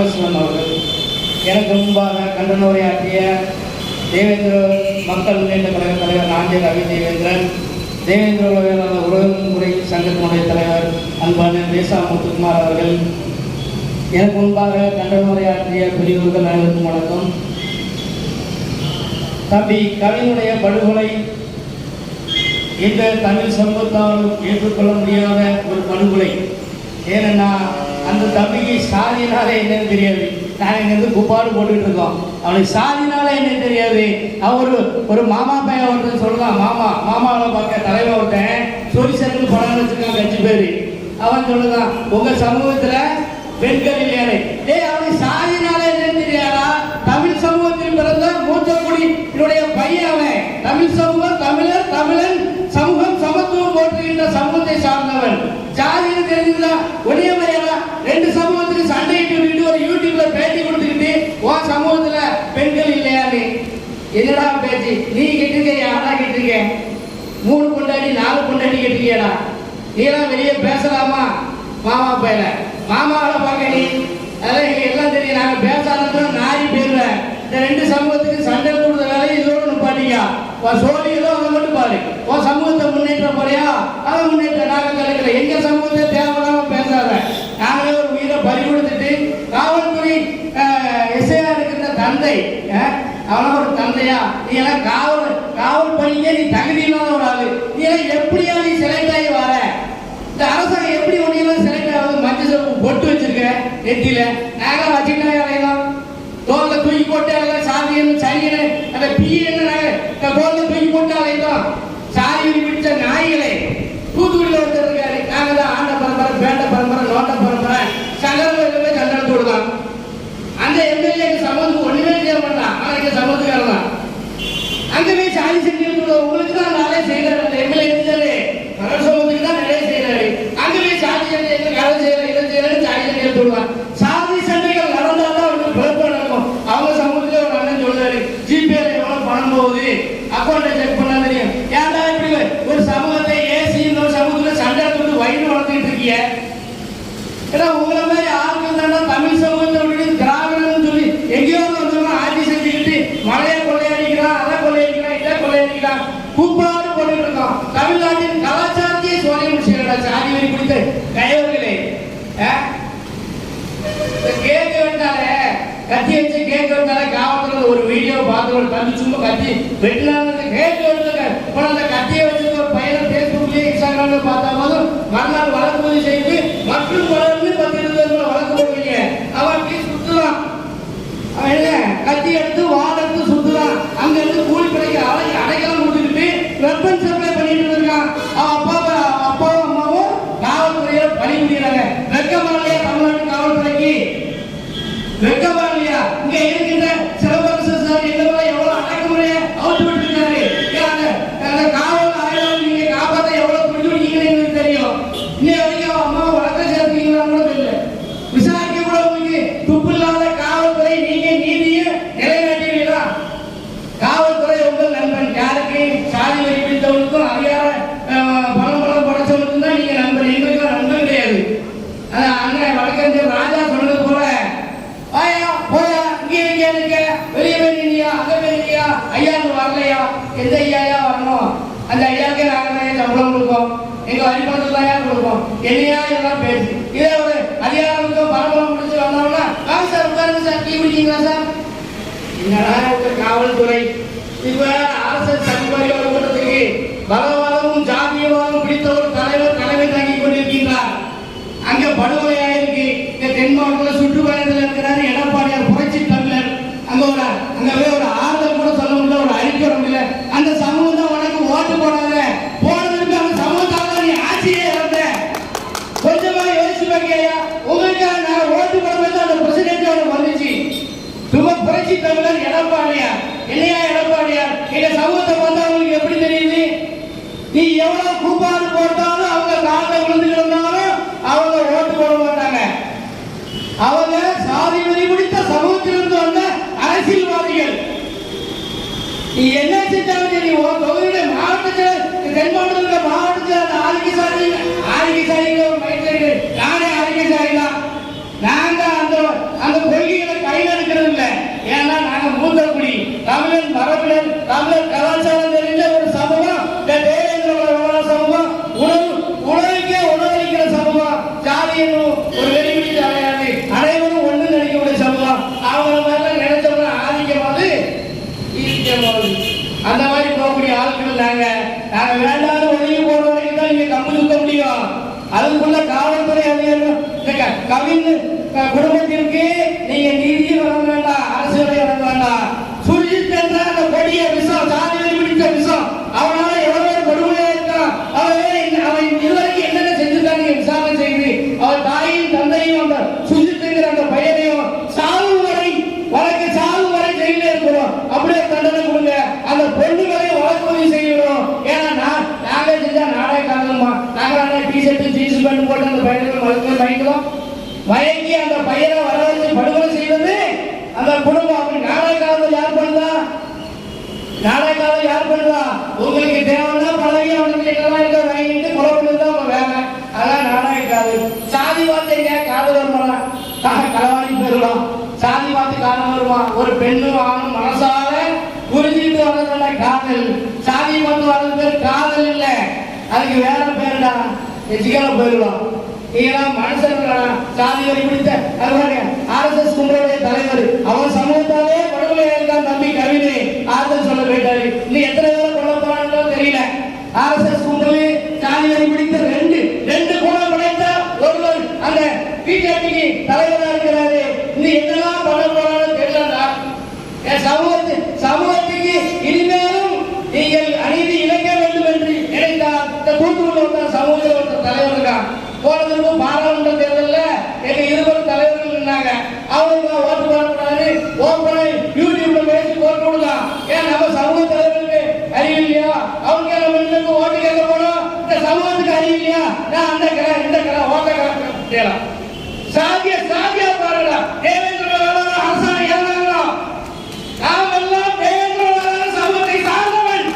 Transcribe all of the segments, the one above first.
ராமகிருஷ்ணன் அவர்கள் எனக்கு முன்பாக கண்டன உரையாற்றிய தேவேந்திர மக்கள் முன்னேற்ற கழக தலைவர் நாஞ்சில் ரவி தேவேந்திரன் தேவேந்திர உலக உறவுமுறை சங்கத்தினுடைய தலைவர் அன்பான தேசா முத்துக்குமார் அவர்கள் எனக்கு முன்பாக கண்டன உரையாற்றிய பெரியவர்கள் அனைவருக்கும் வணக்கம். தம்பி கவினுடைய படுகொலை இந்த தமிழ் சமூகத்தால் ஏற்றுக்கொள்ள முடியாத ஒரு படுகொலை. ஏன்னா அந்த தம்பிக்கு சாதியினாலே என்னன்னு தெரியாது. நாங்கள் இங்கேருந்து குப்பாடு போட்டுக்கிட்டு இருக்கோம். அவனுக்கு சாதினால என்னன்னு தெரியாது. அவர் ஒரு மாமா பையன் ஒருத்தன் சொல்லலாம் மாமா மாமாவை பார்க்க தலைவர் ஒருத்தன் சொரிசனுக்கு படம் வச்சுருக்கான் கட்சி பேர். அவன் சொல்லுதான் உங்கள் சமூகத்துல பெண்கள் இல்லையாரு டேய் அவனுக்கு சாதினால என்னன்னு தெரியாதா? தமிழ் சமூகத்தில் பிறந்த மூத்த குடியினுடைய பையன் அவன். தமிழ் சமூகம் தமிழர் தமிழன் சமூகம் சமத்துவம் போற்றுகின்ற சமூகத்தை சார்ந்தவன். ஜாதியில் தெரிஞ்சுதான் ஒளியமை மாதிரியா ரெண்டு சமூகத்துக்கு சண்டையிட்டு விட்டு ஒரு யூடியூப்ல பேட்டி கொடுத்துக்கிட்டு உன் சமூகத்துல பெண்கள் இல்லையான்னு என்னடா பேச்சு? நீ கெட்டிருக்க யாரா கேட்டிருக்கேன். மூணு பொண்டாட்டி நாலு பொண்டாட்டி கேட்டிருக்கியடா? நீலாம் வெளியே பேசலாமா? மாமா பையல. மாமாவோட பார்க்க நீ. அதெல்லாம் எங்க எல்லாம் தெரியும். நாங்க பேசாதான் நாரி போயிருவேன் இந்த ரெண்டு சமூகத்துக்கு சண்டை கொடுத்த வேலையை இதோட நிப்பாட்டியா உன் சோழியதோ அதை மட்டும் பாரு. உன் சமூகத்தை முன்னேற்ற போறியா? அதை முன்னேற்ற. நாங்க கலக்கல எங்க சமூகத்தை தேவையில்லாம பேசாத நாங்களே ஒரு உயிரை பறி கொடுத்துட்டு காவல்துறை எஸ்ஐயா இருக்கிற தந்தை அஹ், அவனா ஒரு தந்தையா? நீ எல்லாம் காவல் காவல் பணிக்கே நீ தகுதி இல்லாத ஒரு ஆளு. நீ எல்லாம் எப்படியா நீ செலக்ட் ஆகி வர இந்த அரசாங்கம் எப்படி ஒன்றையெல்லாம் செலக்ட் ஆகுது? மஞ்சள் சிவப்பு பொட்டு வச்சிருக்க நெத்தியில. நாங்களாம் வச்சுக்கிட்டே அலையலாம் தோல்ல தூக்கி போட்டு எல்லாம் சாதியன்னு சரியனு அந்த பிஏன்னு இந்த தோல்ல தூக்கி போட்டு அலையலாம் சாதியை பிடிச்ச நாய்களே. தூத்துக்குடியில் ஒருத்தர் இருக்காரு. நாங்கள் தான் ஆண்ட பரம்பரை பேண்ட பரம்பரை நோட்ட பரம்பரை சங்கரங்களை சண்டனத்தோடு தான் அந்த எம்எல்ஏ சமூகத்துக்கு ஒண்ணுமே செய்ய மாட்டான் ஆனா இங்க சமூகத்துக்காரன் தான் ஆகவே சாதி செஞ்சு உங்களுக்கு தான் நிறைய செய்யறாரு அந்த எம்எல்ஏ இருந்தாரு மகள் தான் நிறைய செய்கிறாரு ஆகவே சாதி சண்டை வேலை அதை இதை செய்யறன்னு சாதி சண்டை எடுத்துடுவான் சாதி சண்டைகள் நடந்தாதான் அவங்களுக்கு பிறப்பு நடக்கும் அவங்க சமூகத்துல ஒரு அண்ணன் சொல்றாரு ஜிபேல எவ்வளவு பணம் போகுது அக்கௌண்ட்டை செக் பண்ணா தெரியும் ஏன்டா இப்படி ஒரு சமூகத்தை ஏசி இன்னொரு சமூகத்துல சண்டை போட்டு வயிறு வளர்த்துட்டு இருக்கீங்க ஏன்னா உங்களை மாதிரி ஆட்கள் தானே தமிழ் சமூகத்தை விட்டு திராவிடம்னு சொல்லி எங்கேயோ வந்தவங்க ஆட்சி செஞ்சுக்கிட்டு மலையை கொள்ளையடிக்கிறான் அதை கொள்ளையடிக்கிறான் இதை கொள்ளையடிக்கிறான் கூப்பாடு போட்டுட்டு இருக்கோம் தமிழ்நாட்டின் கலாச்சாரத்தையே சோழி முடிச்சுக்கிறா சாதி வரி பிடித்த கையவர்களே கேட்க வேண்டாலே கத்தி வச்சு கேட்க வேண்டாலே காவல்துறை ஒரு வீடியோ பார்த்து ஒரு தம்பி சும்மா கத்தி. வெட்டினாங்க கேட்டு வேண்டாங்க இப்போ அந்த கத்தியை வச்சு ஒரு பையனை ஃபேஸ்புக்லயே இன்ஸ்டாகிராம்ல பார்த்தா போதும் மறுநாள் வழக்கு பதிவு செய்து மற்றும் வளர்ந்து பத்து இருபது வழக்கு போடுவீங்க. அவன் அப்படி சுத்தலாம் அவன் என்ன? கத்தி எடுத்து வாடத்து எடுத்து சுத்துறான். அங்க இருந்து கூலி கிடைக்க அடை அடைக்கலாம் கொடுத்துக்கிட்டு வெப்பன் சப்ளை பண்ணிட்டு இருக்கான் அவன் அப்பா அப்பாவும் அம்மாவும் காவல்துறையில பணி புரியுறாங்க வெக்கமா தமிழ்நாட்டு காவல்துறைக்கு? வெக்கமா இல்லையா இங்க இருக்கின்ற சிலம்பரசு சார் எங்களை எவ்வளவு அடக்குமுறையை அவுத்து விட்டுருக்காரு ஏன் அந்த- அந்த காவல் ஆயுதம் நீங்க காப்பாத்த எவ்வளவு பிடிச்சிருக்கீங்கன்னு எங்களுக்கு தெரியும் இன்னை வரைக்கும் அவன் அம்மா வழக்கம் சேர்த்தீங்களான்னு கூட தெரியல விசாரிக்க கூட உங்களுக்கு துப்பு இல்லாத காவல்துறை நீங்க நீதியை நிலைநாட்டுவீங்களா காவல்துறை உங்கள் நண்பன் யாருக்கு சாதி வரி பிடித்தவனுக்கும் அதிகார அஹ், பணம் பணம் படைச்சவனுக்கும் தான் நீங்க நண்பன் எங்களுக்கு நண்பன் கிடையாது அதான் அண்ணன் வழக்கறிஞர் ராஜா சொன்னது போல வாயா போயா இங்கே இங்கே இருக்க வெளியே போய் நின்னியா அங்க போய் நின்னியா ஐயா இங்க வரலையா எந்த ஐயாயா வரணும் அந்த ஐயாவுக்கே நாங்க தான் சம்பளம் கொடுப்போம் எங்க வரி பணத்தில் தான் கொடுப்போம் என்னையா இதெல்லாம் பேசு. இதே ஒரு அதிகாரத்துக்கும் பரபரம் முடிச்சு வந்தோம்னா வாங்க சார் உட்காருங்க சார். Tea குடிக்கீங்களா sir? என்னடா இந்த காவல்துறை? இப்ப அரசு சங்கரியோட கூட்டத்துக்கு பலவாதமும் ஜாதியவாதமும் பிடித்த ஒரு தலைவர் தலைமை தாங்கி கொண்டிருக்கின்றார். அங்க படுகொலையாயிருக்கு. இந்த தென் மாவட்டத்தில் சுற்றுப்பயணத்தில் இருக்கிறார் எடப்பாடியார் புரட்சி எவ்வளவு கூப்பாடு போட்டாலும் அவங்க காலில் விழுந்து கிடந்தாலும் அவங்க ஓட்டு போட மாட்டாங்க. அவங்க சாதி வெறி பிடித்த சமூகத்திலிருந்து வந்த அரசியல்வாதிகள். நீ என்ன செஞ்சாலும் சரி உன் தொகுதியுடைய மாவட்டத்தில் தென்மாவட்டத்தில் மாவட்டத்தில் அந்த ஆளுக்கு சாதி ஆளுக்கு சாதியில் ஒரு மைத்திருக்கு நானே ஆளுக்கு சாதிலாம் அந்த அந்த கொள்கைகளை கையில் எடுக்கிறது இல்லை. ஏன்னா நாங்கள் மூத்த குடி தமிழன் மரபினர் தமிழர் கலாச்சாரம் தெரிஞ்ச ஆட்கள் நாங்க நாங்க வேண்டாத ஒழுங்கி போற வரைக்கும் தான் நீங்க கம்பு சுத்த முடியும். அதுக்குள்ள காவல்துறை அதிகாரிகள் இந்த க- கவின் க- குடும்பத்திற்கு நீங்க நீதி வழங்க வேண்டாம் அரசியலை வழங்க வேண்டாம் சுர்ஜித் என்ற அந்த கொடிய விஷம் சாதியை பிடித்த விஷம் அவனால எவ்வளவு கொடுமையா இருக்கான் அவன் என்ன- அவன் இதுவரைக்கும் என்னென்ன செஞ்சிருக்காங்க விசாரணை செய்து அவன் தாயும் தந்தையும் அந்த சுஜித்துங்கிற அந்த பையனையும் சாவு வரை வழக்கு சாவு வரை ஜெயிலே இருக்கிறோம் அப்படியே தண்டனை கொடுங்க அந்த பொண்ணுகளையும் வழக்கு பதிவு செய்யணும் ஏன்னா நான் நாங்க செஞ்சா நாடே காரணமா நாங்க டிஷர்ட் ஜீன்ஸ் பேண்ட் போட்டு அந்த பையனுக்கு வழக்கு வாங்கிக்கிறோம் மயங்கி அந்த பையனை வர வச்சு படுகொலை செய்வது அந்த குடும்பம். அப்படி நாளை காலம் யார் பண்ணுதா? நாளை காலம் யார் பண்ணுதா? உங்களுக்கு தேவைன்னா பழகி அவனுக்கு என்னெல்லாம் இருக்க? வாங்கிட்டு கொலை பண்ணுறது அவங்க வேலை. அதான் நாளாக இருக்காது சாதி வார்த்தைங்க காதல் வருமா களவாணி பெறலாம் சாதி வார்த்தை காரணம் வருவான் ஒரு பெண்ணும் ஆணும் மனசால புரிஞ்சுட்டு வர்றதுல காதல். சாதி வந்து வர்றது பேர் காதல் இல்லை. அதுக்கு வேற பேருடா. எச்சிக்கல போயிடலாம் நீங்களாம் மனுஷங்களா சாதி வரி பிடித்த ஆர்எஸ்எஸ் கும்பலுடைய தலைவர். அவன் சமூகத்தாலே படுகொலையா இருக்கான் தம்பி கவிதை. ஆறுதல் சொல்ல போயிட்டாரு. இன்னும் எத்தனை பேரை போறாங்களோ தெரியல. ஆர்எஸ்எஸ் கும்பல் சாதி வரி பிடித்த ரெண்டு ரெண்டு குணம் படைத்த ஒருவர் அந்த பிஜேபிக்கு தலைவரா இருக்கிறாரு இன்னும் என்னெல்லாம் பண்ண போறான்னு தெரியலடா என் சமூகத்து சமூகத்துக்கு இனிமேலும் நீங்கள் அநீதி இழைக்க வேண்டும் என்று நினைத்தால் இந்த தூத்துக்குள்ள ஒருத்தர் சமூகத்தில் ஒருத்தர் தலைவர் இருக்கான் போனதுக்கு பாராளுமன்ற தேர்தலில் எங்க இருவரும் தலைவர்கள் இருந்தாங்க அவங்க ஓட்டு போடக்கூடாது ஓப்பனை யூடியூப்ல பேசி ஓட்டு கொடுக்கலாம் ஏன் நம்ம சமூக தலைவர்களுக்கு அறிவு இல்லையா அவங்க நம்ம இன்னும் ஓட்டு கேட்க போனோம் இந்த சமூகத்துக்கு அறிவு இல்லையா? நான் அந்த கிளை இந்த கிளை ஓட்ட கேட்கலாம் சாதிய சாதியா பாருடா. தேவேந்திர வேளாண் அரசாணை ஏறாங்களா நாம் எல்லாம் தேவேந்திர சமூகத்தை சார்ந்தவன்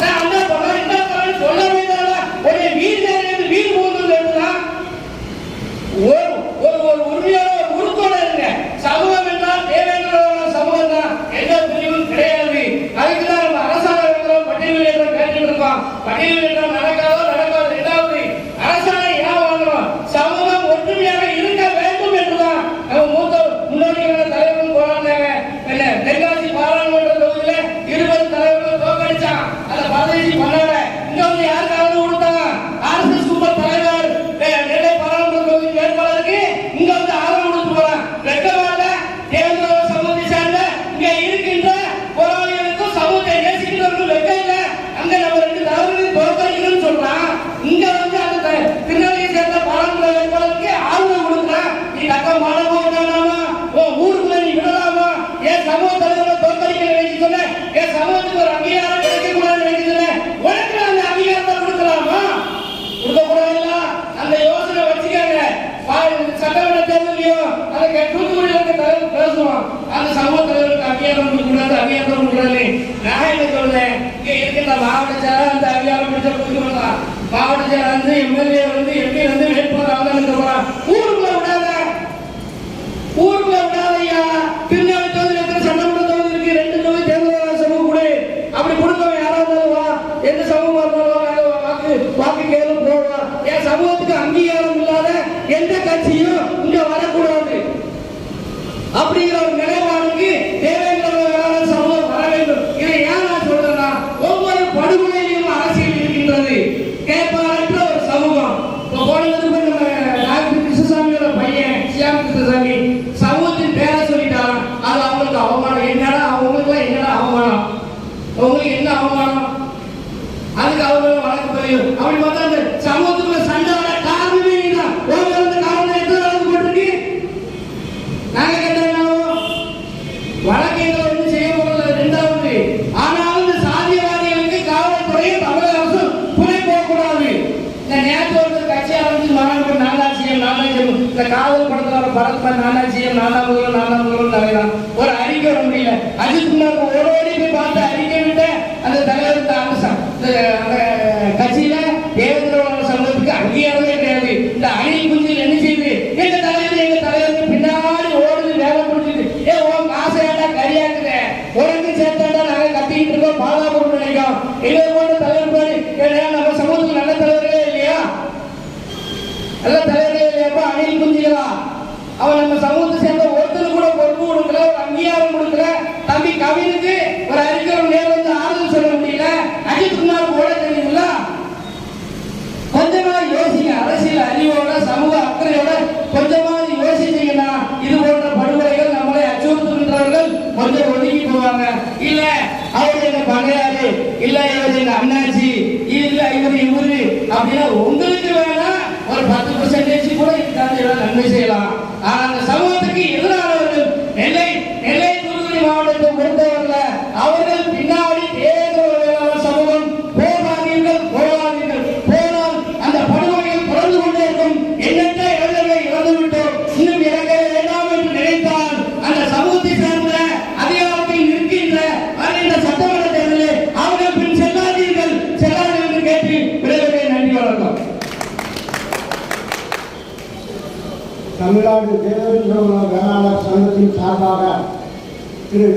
நான் அந்த படம் இந்த படம் சொல்ல வேண்டாம் ஒரு வீர் வீர் போகுது ஒரு ஒரு ஒரு உண்மையான ஒரு உறுத்தோட இருங்க சமூகம் என்றால் தேவேந்திர சமூகம் தான் எந்த பிரிவும் கிடையாது அதுக்கு தான் நம்ம அரசாணை வைக்கிறோம் பட்டியல் ஏற்றம் கேட்டுட்டு இருக்கோம் பட்டியல் ஏற்றம் நடக்காதோ நடக்காது ரெண்டாவது அரசாணை ஏன் வாங்குறோம் சமூகம் ஒற்றுமையாக இருக்க வேண்டும் என்றுதான் நம்ம மூத்த முன்னோடிகள் தலைவர்கள் போராடினாங்க என்ன தென்காசி பாராளுமன்ற தொகுதியில இருபது தலைவர்கள் தோக்கடிச்சான் அந்த பதவி பண்ணல இங்க வந்து யாருக்காவது கொடுத்தாங்க ஆர்எஸ்எஸ் கும்பல் தலைவர் அஹ், நெல்லை பாராளுமன்ற தொகுதி வேட்பாளருக்கு இங்க வந்து ஆதரவு கொடுத்து போறான் வெட்கமாக தேர்தல் சமூகத்தை சார்ந்த இங்க இருக்கின்ற போராளிகளுக்கும் சமூகத்தை நேசிக்கிறவர்களுக்கும் வெட்கம் இல்ல அங்க நம்ம ரெண்டு தலைவர்கள் தோற்கடிக்கணும்னு சொல்றான் இங்க வந்து அந்த த- திருநெல்வேலியை சேர்ந்த பாராளுமன்ற வேட்பாளருக்கு ஆதரவு கொடுக்குறான் நீ தக்க மாடமா விடலாமா உன் ஊருக்குள்ள நீ விடலாமா என் சமூக தலைவரை தோற்கடிக்க வேண்டி சொன்ன என் சமூகத்துக்கு ஒரு அங்கீகாரம் கிடைக்க கூடாது வேண்டி சொன்ன உனக்கு நான் அந்த அங்கீகாரத்தை கொடுக்கலாமா கொடுக்க கூடாதுல்ல அந்த யோசனை வச்சுக்காங்க பா- சட்டமன்ற தேர்தலையும் அதை கே- தூத்துக்குடியில இருக்க தலைவர் பேசுவான் அந்த சமூக தலைவருக்கு அங்கீகாரம் கொடுக்க கூடாது நான் என்ன சொல்றேன்? மாவட்ட அந்த அங்கீகாரம் பிடிச்ச கொடுக்க மாட்டான் மாவட்ட வந்து எம்எல்ஏ வந்து எம்பி வந்து வேட்பாளர் அவங்க ஊருக்குள்ள விடாத. ஊருக்குள்ள விடாதையா திருநெல்வேலி தொகுதியில் இருக்கிற சட்டமன்ற தொகுதி இருக்கு? ரெண்டு தொகுதி தேர்தல் சமூகம் கூட. அப்படி கொடுத்தவன் யாரா இருந்தாலும் வா. எந்த சமூகமா இருந்தாலும் வாக்கு வாக்கு கேளு போடுவோம் என் சமூகத்துக்கு அங்கீகாரம் இல்லாத எந்த கட்சியும் இங்க வரக்கூடாது. அப்படிங்கிற ஒரு நிலைப்பாடுக்கு தேவையில்லை இந்த நேரத்தில் ஒரு கட்சி ஆரம்பிச்சு மாணவர்கள் நாலாட்சியம் நாலாட்சியம் இந்த காதல் படத்துல ஒரு பரத்மன் நாலாட்சியம் நாலாம் முதல்வர் நாலாம் முதல்வர் தலைவர் ஒரு அறிக்கை வர முடியல அஜித் குமார் ஒரு ஓடி பார்த்து அறிக்கை விட்ட அந்த தலைவர் அம்சம் அந்த கட்சியில தேர்தல் சமூகத்துக்கு அங்கீகாரமே கிடையாது. இந்த அணில் குஞ்சில் என்ன செய்யுது எங்க தலைவர் எங்க தலைவருக்கு பின்னாடி ஓடுது வேலை முடிச்சுது ஏ உன் காசை ஏண்டா கரியாக்குற உறங்கு சேர்த்தாண்டா நாங்க கத்திக்கிட்டு இருக்கோம் பாதுகாப்பு நினைக்கிறோம். தலைவர் நல்ல தலைவர்கள் எப்ப அணில் குஞ்சுகளா? அவன் நம்ம சமூகத்தை சேர்ந்த ஒருத்தர் கூட பொறுப்பு கொடுக்கல ஒரு அங்கீகாரம் கொடுக்கல. தம்பி கவினுக்கு ஒரு அறிஞர் நேரம் வந்து ஆறுதல் சொல்ல முடியல. அஜித் குமார் நன்மை செய்யலாம். ஆனால் அந்த சமூக சார்பாக திரு